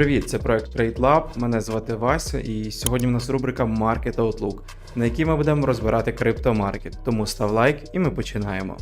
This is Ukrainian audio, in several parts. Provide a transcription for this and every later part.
Привіт, це проект TradeLab. Мене звати Вася, і сьогодні в нас рубрика Market Outlook, на якій ми будемо розбирати криптомаркет. Тому став лайк і ми починаємо.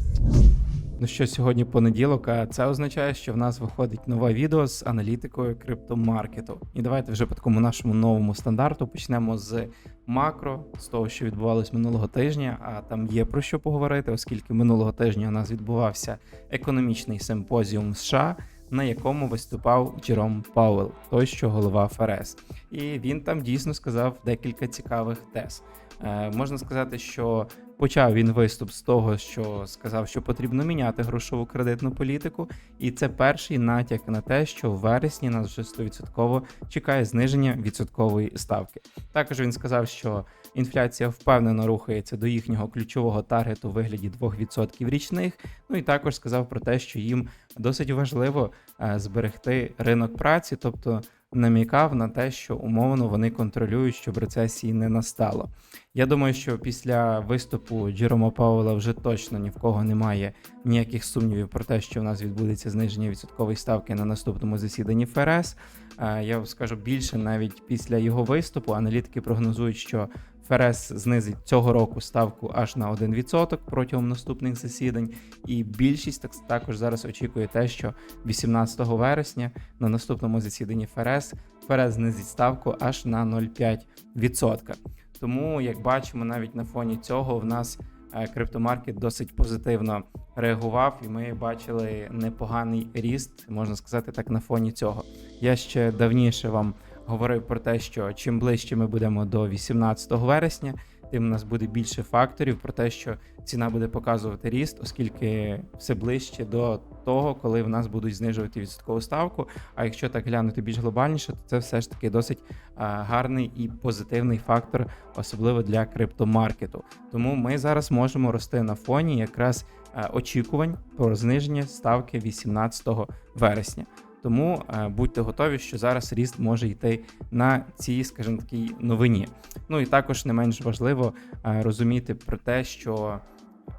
Ну що, сьогодні понеділок, а це означає, що в нас виходить нове відео з аналітикою криптомаркету. І давайте вже по такому нашому новому стандарту почнемо з макро, з того, що відбувалось минулого тижня. А там є про що поговорити, оскільки минулого тижня у нас відбувався економічний симпозіум США. На якому виступав Джером Пауел, той, що голова ФРС, і він там дійсно сказав декілька цікавих тез. Е, можна сказати, що почав він виступ з того, що сказав, що потрібно міняти грошову кредитну політику, і це перший натяк на те, що в вересні нас вже 100% чекає зниження відсоткової ставки. Також він сказав, що інфляція впевнено рухається до їхнього ключового таргету у вигляді 2% річних. Ну і також сказав про те, що їм досить важливо е, зберегти ринок праці, тобто намікав на те, що умовно вони контролюють, щоб рецесії не настало. Я думаю, що після виступу Джерома Пауела вже точно ні в кого немає ніяких сумнівів про те, що в нас відбудеться зниження відсоткової ставки на наступному засіданні ФРС. Я Я скажу більше, навіть після його виступу аналітики прогнозують, що ФРС знизить цього року ставку аж на 1% протягом наступних засідань, і більшість так також зараз очікує те, що 18 вересня на наступному засіданні ФРС ФРС знизить ставку аж на 0,5%. Тому, як бачимо, навіть на фоні цього в нас е, криптомаркет досить позитивно реагував, і ми бачили непоганий ріст, можна сказати, так на фоні цього. Я ще давніше вам говорив про те, що чим ближче ми будемо до 18 вересня, тим у нас буде більше факторів про те, що ціна буде показувати ріст, оскільки все ближче до того, коли в нас будуть знижувати відсоткову ставку. А якщо так глянути більш глобальніше, то це все ж таки досить гарний і позитивний фактор, особливо для криптомаркету. Тому ми зараз можемо рости на фоні якраз очікувань про зниження ставки 18 вересня. Тому е, будьте готові, що зараз ріст може йти на цій, скажімо такій новині. Ну і також не менш важливо е, розуміти про те, що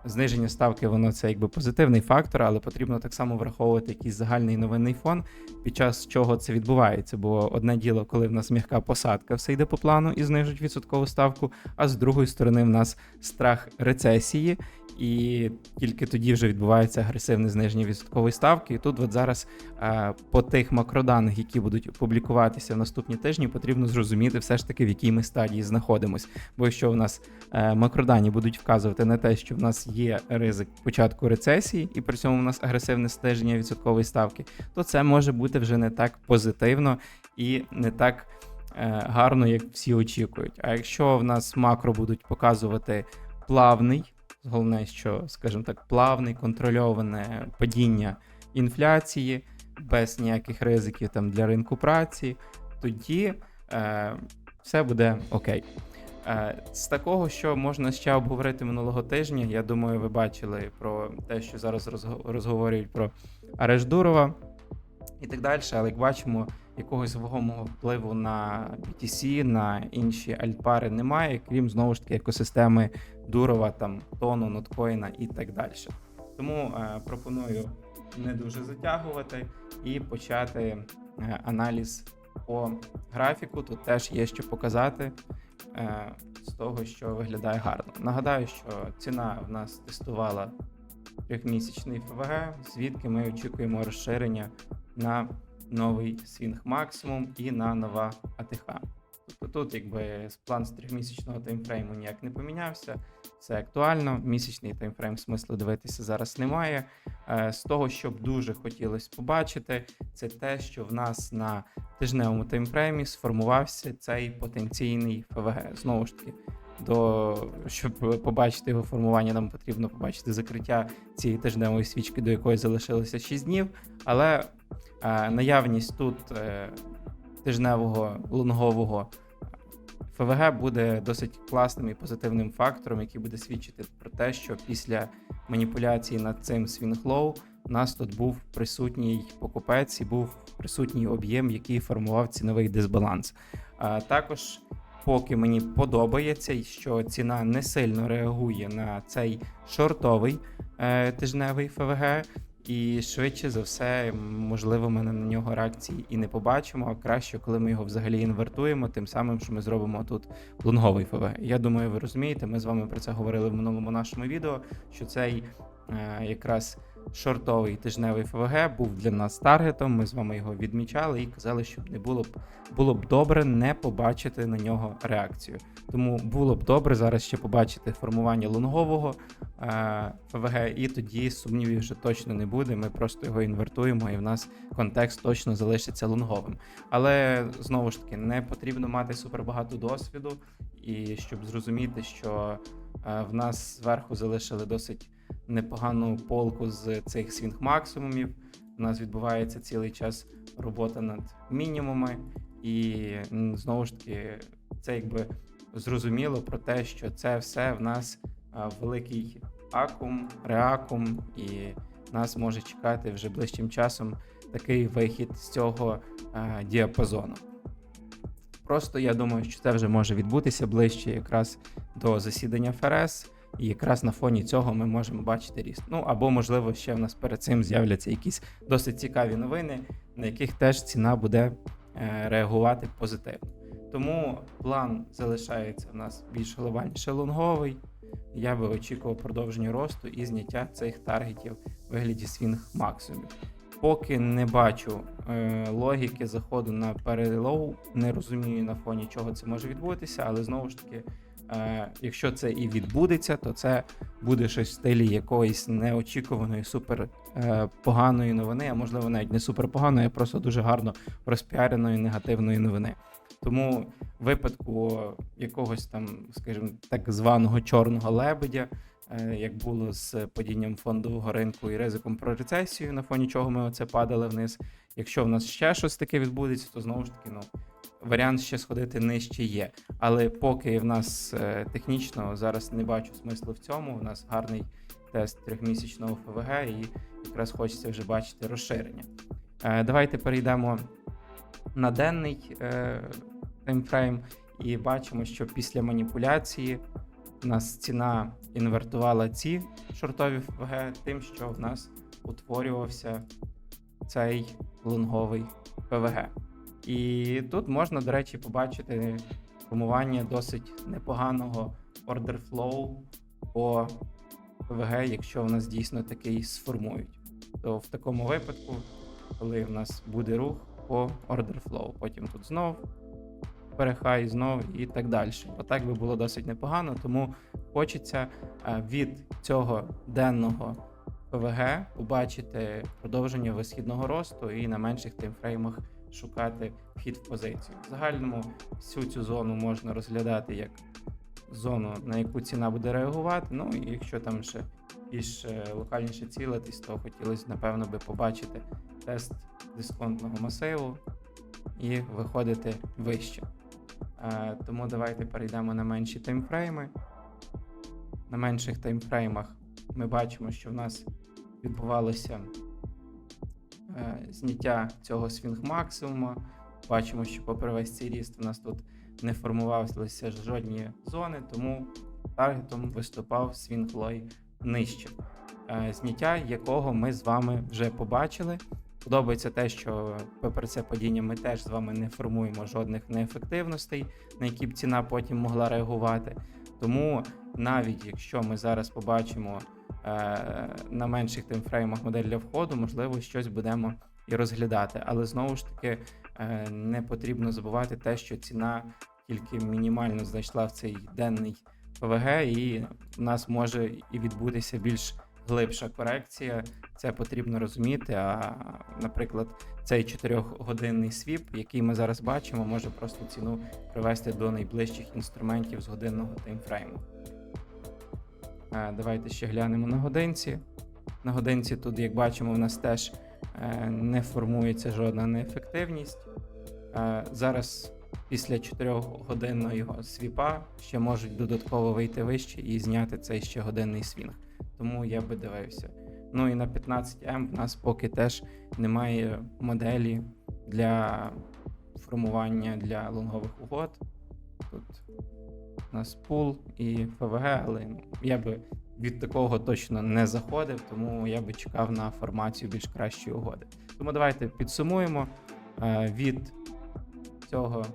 зниження ставки воно це якби позитивний фактор, але потрібно так само враховувати якийсь загальний новинний фон, під час чого це відбувається. Бо одне діло, коли в нас м'яка посадка, все йде по плану і знижують відсоткову ставку. А з другої сторони, в нас страх рецесії. І тільки тоді вже відбувається агресивне зниження відсоткової ставки. І тут, от зараз, е, по тих макроданих, які будуть публікуватися в наступні тижні, потрібно зрозуміти все ж таки, в якій ми стадії знаходимось. Бо якщо в нас е, макродані будуть вказувати на те, що в нас є ризик початку рецесії, і при цьому в нас агресивне зниження відсоткової ставки, то це може бути вже не так позитивно і не так е, гарно, як всі очікують. А якщо в нас макро будуть показувати плавний, головне, що, скажімо так, плавний, контрольоване падіння інфляції без ніяких ризиків там для ринку праці, тоді е, все буде окей. Е, з такого, що можна ще обговорити минулого тижня, я думаю, ви бачили про те, що зараз розго- розговорюють про арешт Дурова і так далі. Але як бачимо, якогось вагомого впливу на BTC, на інші альтпари немає, крім знову ж таки екосистеми Дурова, там тону, ноткоїна і так далі. Тому е, пропоную не дуже затягувати і почати е, аналіз по графіку. Тут теж є що показати е, з того, що виглядає гарно. Нагадаю, що ціна в нас тестувала трьохмісячний ФВГ, звідки ми очікуємо розширення на новий свінг максимум і на нова АТХ. Тобто тут якби план з трьохмісячного таймфрейму ніяк не помінявся. Це актуально. Місячний таймфрейм смислу дивитися зараз немає. Е, З того, що б дуже хотілося побачити, це те, що в нас на тижневому таймфреймі сформувався цей потенційний ФВГ. Знову ж таки, до щоб побачити його формування, нам потрібно побачити закриття цієї тижневої свічки, до якої залишилося 6 днів. Але наявність тут е, тижневого лонгового ФВГ буде досить класним і позитивним фактором, який буде свідчити про те, що після маніпуляції над цим свінглоу у нас тут був присутній покупець і був присутній об'єм, який формував ціновий дисбаланс. А також, поки мені подобається, що ціна не сильно реагує на цей шортовий е, тижневий ФВГ. І швидше за все, можливо, ми на нього реакції і не побачимо, а краще, коли ми його взагалі інвертуємо, тим самим, що ми зробимо тут лонговий ФВ. Я думаю, ви розумієте, ми з вами про це говорили в минулому нашому відео, що цей е, якраз шортовий тижневий ФВГ був для нас таргетом. Ми з вами його відмічали і казали, що не було б було б добре не побачити на нього реакцію. Тому було б добре зараз ще побачити формування лонгового е, ФВГ, і тоді сумнівів вже точно не буде. Ми просто його інвертуємо, і в нас контекст точно залишиться лонговим. Але знову ж таки не потрібно мати супербагато досвіду, і щоб зрозуміти, що е, в нас зверху залишили досить непогану полку з цих свінг максимумів. У нас відбувається цілий час робота над мінімумами, і знову ж таки, це якби зрозуміло про те, що це все в нас великий акум, реакум, і нас може чекати вже ближчим часом такий вихід з цього а, діапазону. Просто я думаю, що це вже може відбутися ближче якраз до засідання ФРС. І якраз на фоні цього ми можемо бачити ріст. Ну або, можливо, ще в нас перед цим з'являться якісь досить цікаві новини, на яких теж ціна буде е, реагувати позитивно. Тому план залишається в нас більш глобальніше лонговий. Я би очікував продовження росту і зняття цих таргетів в вигляді свінг максимумів. Поки не бачу е, логіки заходу на перелоу, не розумію на фоні чого це може відбутися, але знову ж таки. Е, якщо це і відбудеться, то це буде щось в стилі якоїсь неочікуваної супер е, поганої новини, а можливо навіть не супер поганої, а просто дуже гарно розпіареної негативної новини. Тому в випадку якогось там, скажімо, так званого чорного лебедя, е, як було з падінням фондового ринку і ризиком про рецесію, на фоні чого ми оце падали вниз. Якщо в нас ще щось таке відбудеться, то знову ж таки, ну варіант ще сходити нижче є. Але поки в нас е, технічно зараз не бачу смислу в цьому. У нас гарний тест трьохмісячного ФВГ, і якраз хочеться вже бачити розширення. Е, Давайте перейдемо на денний е, таймфрейм і бачимо, що після маніпуляції у нас ціна інвертувала ці шортові ФВГ, тим, що в нас утворювався цей лонговий ПВГ. І тут можна, до речі, побачити формування досить непоганого order flow по ПВГ, якщо в нас дійсно такий сформують. То в такому випадку, коли в нас буде рух по order flow, потім тут знов перехай, знов і так далі. Отак би було досить непогано, тому хочеться е, від цього денного ПВГ побачити продовження висхідного росту і на менших таймфреймах шукати вхід в позицію. В загальному всю цю зону можна розглядати як зону, на яку ціна буде реагувати. Ну і якщо там ще більш е, локальніше цілитись, то хотілося, напевно, би побачити тест дисконтного масиву і виходити вище. Е, Тому давайте перейдемо на менші таймфрейми. На менших таймфреймах ми бачимо, що в нас відбувалося зняття цього свінг максимуму. Бачимо, що попри весь цей ріст у нас тут не формувалися жодні зони, тому таргетом виступав свінг лой нижче. Е, Зняття якого ми з вами вже побачили. Подобається те, що попри це падіння ми теж з вами не формуємо жодних неефективностей, на які б ціна потім могла реагувати. Тому навіть якщо ми зараз побачимо е, на менших таймфреймах модель для входу, можливо, щось будемо і розглядати. Але знову ж таки е, не потрібно забувати те, що ціна тільки мінімально знайшла в цей денний ПВГ, і в нас може і відбутися більш глибша корекція. Це потрібно розуміти. А, наприклад, цей 4-годинний свіп, який ми зараз бачимо, може просто ціну привести до найближчих інструментів з годинного таймфрейму. Е, Давайте ще глянемо на годинці. На годинці тут, як бачимо, у нас теж е, не формується жодна неефективність. Е, Зараз після 4-годинного свіпа ще можуть додатково вийти вище і зняти цей ще годинний свінг. Тому я би дивився. Ну і на 15М в нас поки теж немає моделі для формування для лонгових угод. Тут у нас пул і ФВГ, але я би від такого точно не заходив, тому я би чекав на формацію більш кращої угоди. Тому давайте підсумуємо Е, від цього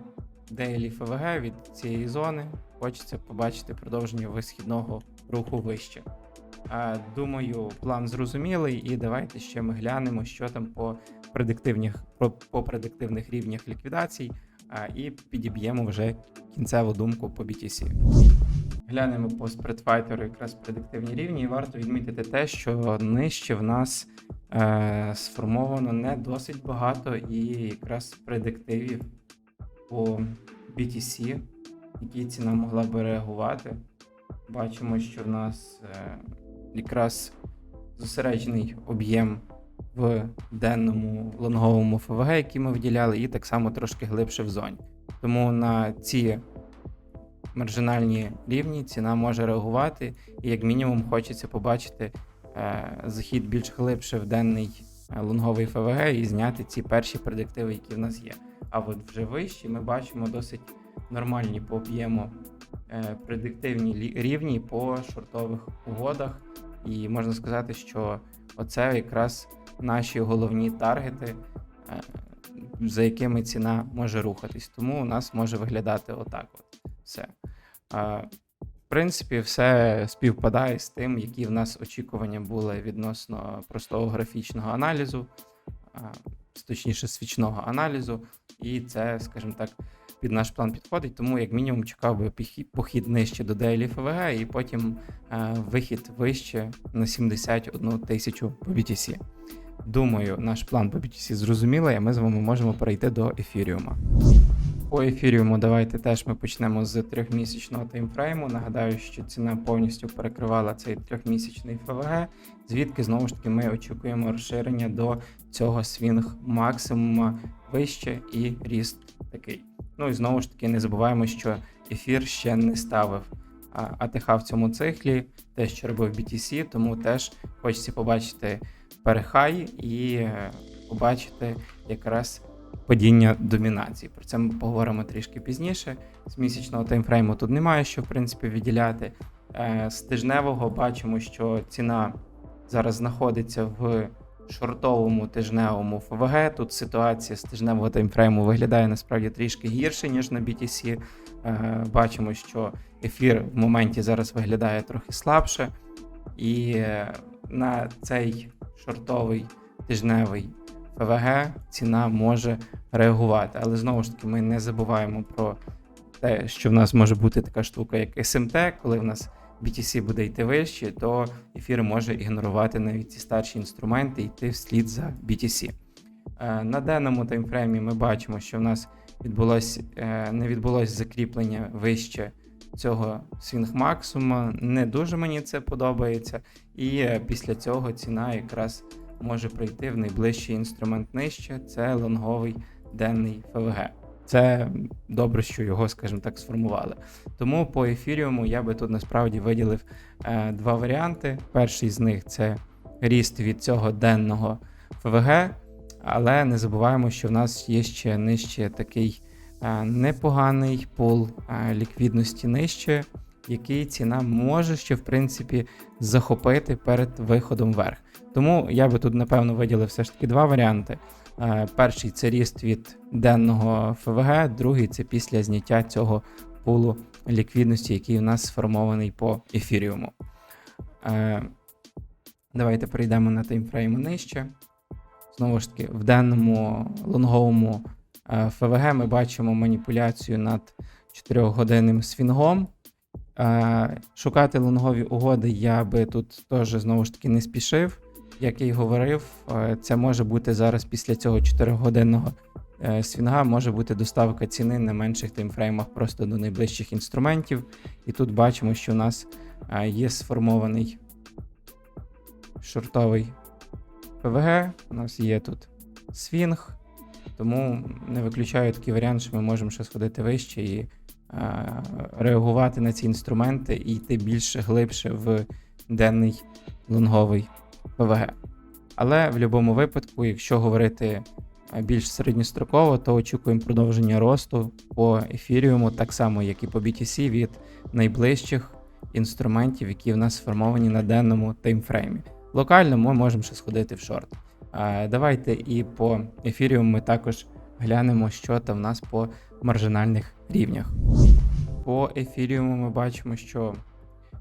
Daily FVG, від цієї зони. Хочеться побачити продовження висхідного руху вище. Е, Думаю, план зрозумілий, і давайте ще ми глянемо, що там по предиктивних, по, по предиктивних рівнях ліквідацій, і підіб'ємо вже кінцеву думку по BTC. Глянемо по спредфайтеру якраз предиктивні рівні, і варто відмітити те, що нижче в нас е, сформовано не досить багато і якраз предиктивів по BTC, які ціна могла би реагувати. Бачимо, що в нас е, якраз зосереджений об'єм в денному лонговому ФВГ, який ми виділяли, і так само трошки глибше в зоні. Тому на ці маржинальні рівні ціна може реагувати, і як мінімум хочеться побачити е, захід більш глибше в денний е, лонговий ФВГ і зняти ці перші предиктиви, які в нас є. А от вже вищі ми бачимо досить нормальні по об'єму е, предиктивні рівні по шортових угодах. І можна сказати, що оце якраз наші головні таргети, е, за якими ціна може рухатись. Тому у нас може виглядати отак. От все. В принципі, все співпадає з тим, які в нас очікування були відносно простого графічного аналізу, точніше свічного аналізу, і це, скажімо так, під наш план підходить. Тому, як мінімум, чекав би похід нижче до Daily FVG і потім е, вихід вище на 71 тисячу по BTC. Думаю, наш план по BTC зрозумілий, а ми з вами можемо перейти до ефіріума. По ефіріуму давайте теж ми почнемо з трьохмісячного таймфрейму. Нагадаю, що ціна повністю перекривала цей трьохмісячний ФВГ, звідки знову ж таки ми очікуємо розширення до цього свінг максимума вище і ріст такий. Ну і знову ж таки не забуваємо, що ефір ще не ставив АТХ в цьому циклі, те, що робив BTC, тому теж хочеться побачити перехай і е, побачити якраз падіння домінації. Про це ми поговоримо трішки пізніше. З місячного таймфрейму тут немає що в принципі відділяти. Е, З тижневого бачимо, що ціна зараз знаходиться в шортовому тижневому ФВГ. Тут ситуація з тижневого таймфрейму виглядає насправді трішки гірше, ніж на BTC. Е, Бачимо, що ефір в моменті зараз виглядає трохи слабше. І на цей шортовий тижневий ФВГ ціна може реагувати. Але знову ж таки, ми не забуваємо про те, що в нас може бути така штука, як СМТ, коли в нас BTC буде йти вище, то ефір може ігнорувати навіть ці старші інструменти і йти вслід за BTC. Е, На денному таймфреймі ми бачимо, що в нас відбулось, е, не відбулось закріплення вище цього свінг максимума. Не дуже мені це подобається. І е, після цього ціна якраз може прийти в найближчий інструмент нижче. Це лонговий денний ФВГ. Це добре, що його, скажімо так, сформували. Тому по ефіріуму я би тут насправді виділив е, два варіанти. Перший з них це ріст від цього денного ФВГ, але не забуваємо, що в нас є ще нижче такий е, непоганий пул е, ліквідності нижче, який ціна може ще в принципі захопити перед виходом вверх. Тому я би тут, напевно, виділив все ж таки два варіанти. Е, Перший це ріст від денного ФВГ, другий це після зняття цього пулу ліквідності, який у нас сформований по ефіріуму. Давайте перейдемо на таймфрейми нижче. Знову ж таки, в денному лонговому е, ФВГ ми бачимо маніпуляцію над 4-годинним свінгом. Е, Шукати лонгові угоди я би тут теж знову ж таки не спішив. Як я й говорив, е, це може бути зараз після цього 4-годинного е, свінга, може бути доставка ціни на менших таймфреймах просто до найближчих інструментів. І тут бачимо, що у нас є сформований шортовий ПВГ, у нас є тут свінг, тому не виключаю такий варіант, що ми можемо ще сходити вище і е, реагувати на ці інструменти і йти більше глибше в денний лонговий ПВГ. Але в будь-якому випадку, якщо говорити е, більш середньостроково, то очікуємо продовження росту по ефіріуму, так само, як і по BTC від найближчих інструментів, які в нас сформовані на денному таймфреймі. Локально ми можемо ще сходити в шорт. Давайте і по ефіріуму ми також глянемо, що там в нас по маржинальних рівнях. По ефіріуму ми бачимо, що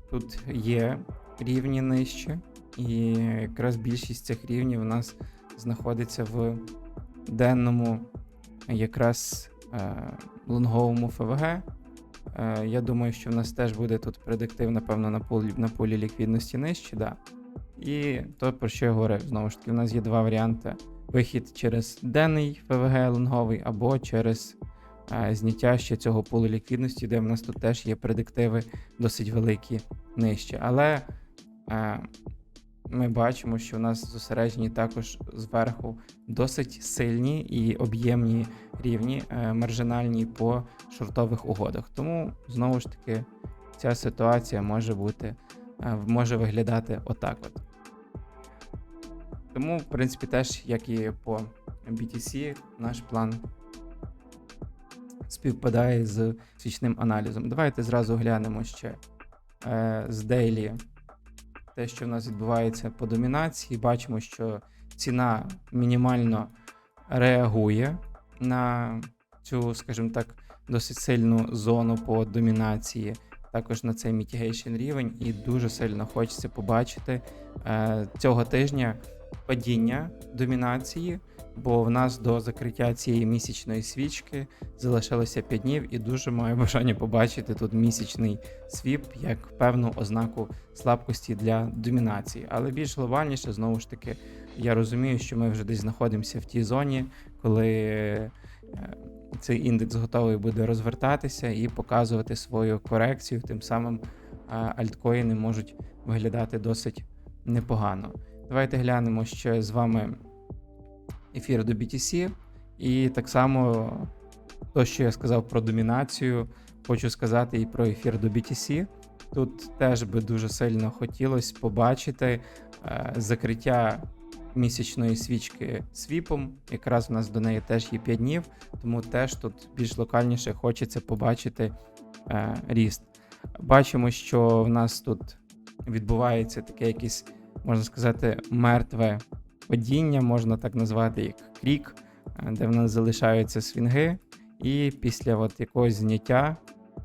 тут є рівні нижче, і якраз більшість цих рівнів у нас знаходиться в денному, якраз е, лонговому ФВГ. Е, я думаю, що в нас теж буде тут предиктив, напевно, на полі, на полі ліквідності нижче. Да. І то, про що я говорив, знову ж таки, у нас є два варіанти: вихід через денний ФВГ лонговий або через е, зняття ще цього полу ліквідності, де в нас тут теж є предиктиви досить великі нижче. Але е, ми бачимо, що у нас зосереджені також зверху досить сильні і об'ємні рівні е, маржинальні по шортових угодах. Тому знову ж таки ця ситуація може бути, може виглядати отак. от. Тому, в принципі, теж, як і по BTC, наш план співпадає з свічним аналізом. Давайте зразу глянемо ще е, з Daily те, що в нас відбувається по домінації. Бачимо, що ціна мінімально реагує на цю, скажімо так, досить сильну зону по домінації, також на цей mitigation рівень, і дуже сильно хочеться побачити е, цього тижня падіння домінації. Бо в нас до закриття цієї місячної свічки залишилося 5 днів, і дуже маю бажання побачити тут місячний свіп як певну ознаку слабкості для домінації. Але більш глобальніше, знову ж таки, я розумію, що ми вже десь знаходимося в тій зоні, коли е, цей індекс готовий буде розвертатися і показувати свою корекцію. Тим самим альткоїни можуть виглядати досить непогано. Давайте глянемо ще з вами ефір до BTC. І так само, то, що я сказав про домінацію, хочу сказати і про ефір до BTC. Тут теж би дуже сильно хотілося побачити е, закриття місячної свічки свіпом. Якраз у нас до неї теж є 5 днів, тому теж тут більш локальніше хочеться побачити е, ріст. Бачимо, що в нас тут відбувається таке якесь, можна сказати, мертве падіння, можна так назвати, як крік, е, де в нас залишаються свінги, і після от якогось зняття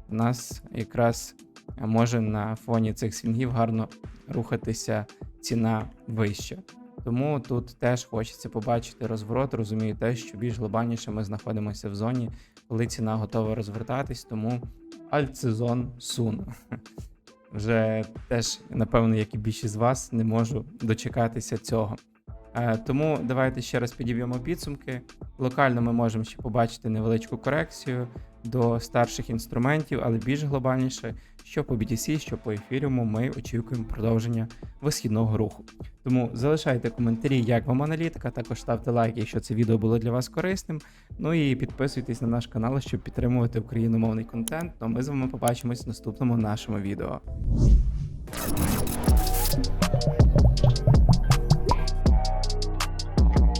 в нас якраз може на фоні цих свінгів гарно рухатися ціна вище. Тому тут теж хочеться побачити розворот. Розумію те, що більш глобальніше ми знаходимося в зоні, коли ціна готова розвертатись, тому альтсезон сун. Вже теж, напевно, як і більшість з вас, не можу дочекатися цього. Е, Тому давайте ще раз підіб'ємо підсумки. Локально ми можемо ще побачити невеличку корекцію до старших інструментів, але більш глобальніше, що по BTC, що по ефіріуму, ми очікуємо продовження висхідного руху. Тому залишайте коментарі, як вам аналітика, також ставте лайки, якщо це відео було для вас корисним. Ну і підписуйтесь на наш канал, щоб підтримувати україномовний контент. Ну ми з вами побачимось в наступному нашому відео.